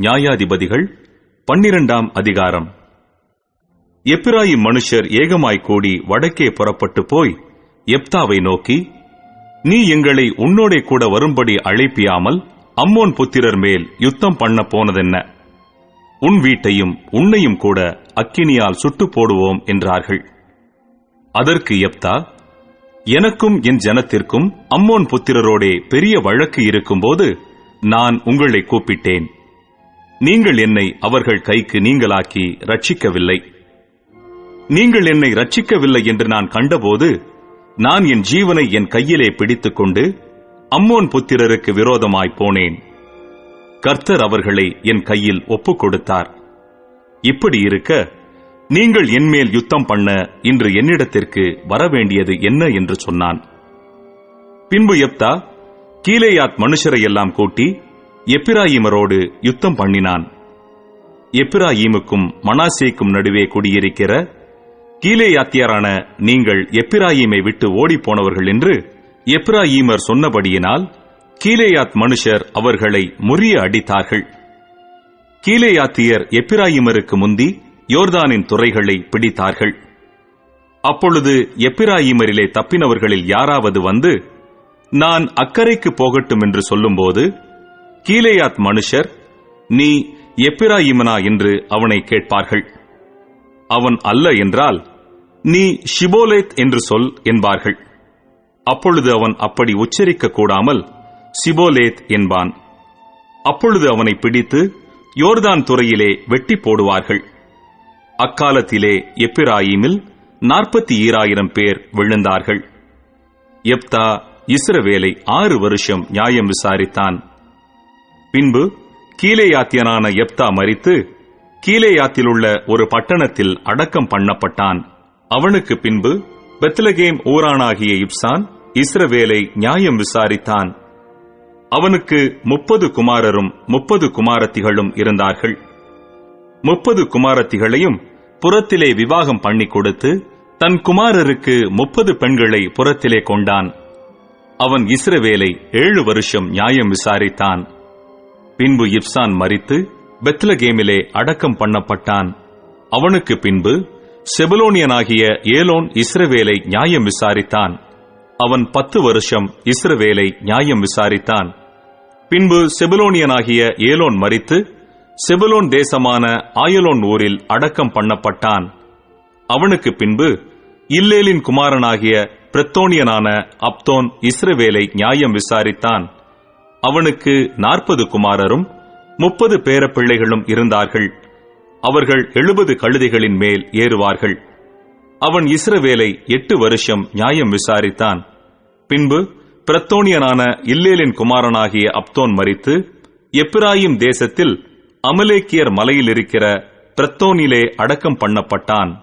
நியாயாதிபதிகள் பன்னிரண்டாம் அதிகாரம். எப்பிராயிம் மனுஷர் ஏகமாய் கூடி வடக்கே புறப்பட்டு போய் எப்தாவை நோக்கி நீ எங்களை உன்னோடே கூட வரும்படி அழைப்பியாமல் அம்மோன் புத்திரர் மேல் யுத்தம் பண்ண போனதென்ன? உன் வீட்டையும் உன்னையும் கூட அக்கினியால் சுட்டு போடுவோம் என்றார்கள். அதற்கு எப்தா எனக்கும் என் ஜனத்திற்கும் அம்மோன் புத்திரரோடே பெரிய வழக்கு இருக்கும்போது நான் உங்களை கூப்பிட்டேன். நீங்கள் என்னை அவர்கள் கைக்கு நீங்களாக்கி ரட்சிக்கவில்லை நீங்கள் என்னை ரட்சிக்கவில்லை என்று நான் கண்டபோது நான் என் ஜீவனை என் கையிலே பிடித்துக்கொண்டு அம்மோன் புத்திரருக்கு விரோதமாய் போனேன். கர்த்தர் அவர்களை என் கையில் ஒப்புக் கொடுத்தார் இப்படி இருக்க நீங்கள் என்மேல் யுத்தம் பண்ண இன்று என்னிடத்திற்கு வரவேண்டியது என்ன என்று சொன்னான். பின்பு எப்தா கீழேயாத் மனுஷரை எல்லாம் கூட்டி எப்பிராயிமரோடு யுத்தம் பண்ணினான். எப்பிராயீமுக்கும் மனாசேக்கும் நடுவே குடியிருக்கிற கீலேயாத்தியரான நீங்கள் எப்பிராயீமை விட்டு ஓடிப்போனவர்கள் என்று எப்பிராயீமர் சொன்னபடியினால் கீலேயாத் மனுஷர் அவர்களை முறிய அடித்தார்கள். கீலேயாத்தியர் எப்பிராயிமருக்கு முந்தி யோர்தானின் துறைகளை பிடித்தார்கள். அப்பொழுது எப்பிராயிமரிலே தப்பினவர்களில் யாராவது வந்து நான் அக்கறைக்கு போகட்டும் என்று சொல்லும்போது கீலேயாத் மனுஷர் நீ எப்பிராயிமனா என்று அவனை கேட்பார்கள். அவன் அல்ல என்றால் நீ ஷிபோலேத் என்று சொல் என்பார்கள். அப்பொழுது அவன் அப்படி உச்சரிக்க கூடாமல் சிபோலேத் என்பான். அப்பொழுது அவனை பிடித்து யோர்தான் துறையிலே வெட்டி போடுவார்கள். அக்காலத்திலே எப்பிராயிமில் நாற்பத்தி ஈராயிரம் பேர் விழுந்தார்கள். எப்தா இஸ்ரவேலை ஆறு வருஷம் நியாயம் விசாரித்தான். பின்பு கீலேயாத்தியனான எப்தா மரித்து கீலேயாத்திலுள்ள ஒரு பட்டணத்தில் அடக்கம் பண்ணப்பட்டான். அவனுக்கு பின்பு பெத்லகேம் ஊரானாகிய இப்சான் இஸ்ரவேலை நியாயம் விசாரித்தான். அவனுக்கு முப்பது குமாரரும் முப்பது குமாரத்திகளும் இருந்தார்கள். முப்பது குமாரத்திகளையும் புறத்திலே விவாகம் பண்ணி கொடுத்து தன் குமாரருக்கு முப்பது பெண்களை புறத்திலே கொண்டான். அவன் இஸ்ரவேலை ஏழு வருஷம் நியாயம் விசாரித்தான். பின்பு இப்சான் மறித்து பெத்லகேமிலே அடக்கம் பண்ணப்பட்டான். அவனுக்கு பின்பு செபலோனியனாகிய ஏலோன் இஸ்ரவேலை நியாயம் விசாரித்தான். அவன் பத்து வருஷம் இஸ்ரவேலை நியாயம் விசாரித்தான். பின்பு செபலோனியனாகிய ஏலோன் மறித்து செபலோன் தேசமான ஆயலோன் ஊரில் அடக்கம் பண்ணப்பட்டான். அவனுக்கு பின்பு இல்லேலின் குமாரனாகிய பிரத்தோனியனான அப்தோன் இஸ்ரவேலை நியாயம் விசாரித்தான். அவனுக்கு நாற்பது குமாரரும் முப்பது பேரப்பிள்ளைகளும் இருந்தார்கள். அவர்கள் எழுபது கழுதைகளின் மேல் ஏறுவார்கள். அவன் இஸ்ரவேலை எட்டு வருஷம் நியாயம் விசாரித்தான். பின்பு பிரத்தோனியனான இல்லேலின் குமாரனாகிய அப்தோன் மரித்து எப்ராயிம் தேசத்தில் அமலேக்கியர் மலையில் இருக்கிற பிரத்தோனிலே அடக்கம் பண்ணப்பட்டான்.